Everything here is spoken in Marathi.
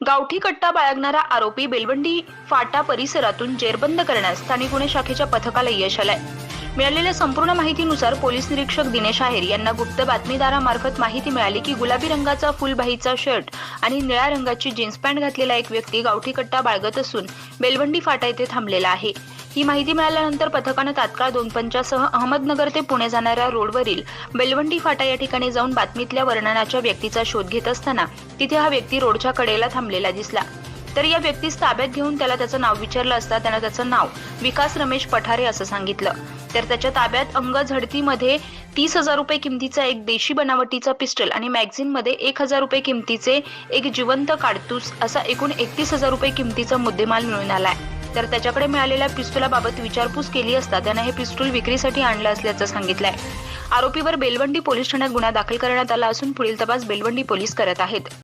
गावठी कट्टा बाळगणारा आरोपी बेलवंडी फाटा परिसरातून जेरबंद करण्यास स्थानिक गुन्हे शाखेच्या पथकाला यश आलंय. मिळालेल्या संपूर्ण माहितीनुसार पोलीस निरीक्षक दिनेश आहेर यांना गुप्त बातमीदारामार्फत माहिती मिळाली की गुलाबी रंगाचा फुलबाईचा शर्ट आणि निळ्या रंगाची जीन्स पॅन्ट घातलेला एक व्यक्ती गावठी कट्टा बाळगत असून बेलवंडी फाटा येथे थांबलेला आहे. ही माहिती मिळाल्यानंतर पथकानं तात्काळ दोन पंचासह अहमदनगर ते पुणे जाणाऱ्या रोडवरील बेलवंडी फाटा या ठिकाणी जाऊन बातमीतल्या वर्णनाच्या व्यक्तीचा शोध घेत असताना तिथे हा व्यक्ती रोडच्या कडेला थांबलेला दिसला. तर या व्यक्तीस ताब्यात घेऊन त्याला त्याचं नाव विचारलं असता त्यानं त्याचं नाव विकास रमेश पठारे असं सांगितलं. तर त्याच्या ताब्यात अंग झडतीमध्ये तीस हजार रुपये किमतीचा एक देशी बनावटीचा पिस्टल आणि मॅगझिनमध्ये एक हजार रुपये किमतीचे एक जिवंत काडतूस असा एकूण एकतीस हजार रुपये किमतीचा मुद्देमाल मिळून आलाय. तर त्याच्याकडे मिळालेल्या पिस्तुलाबाबत विचारपूस केली असता त्यानं हे पिस्तूल विक्रीसाठी आणलं असल्याचं सांगितलंय. आरोपीवर बेलवंडी पोलीस ठाण्यात गुन्हा दाखल करण्यात आला असून पुढील तपास बेलवंडी पोलीस करत आहेत.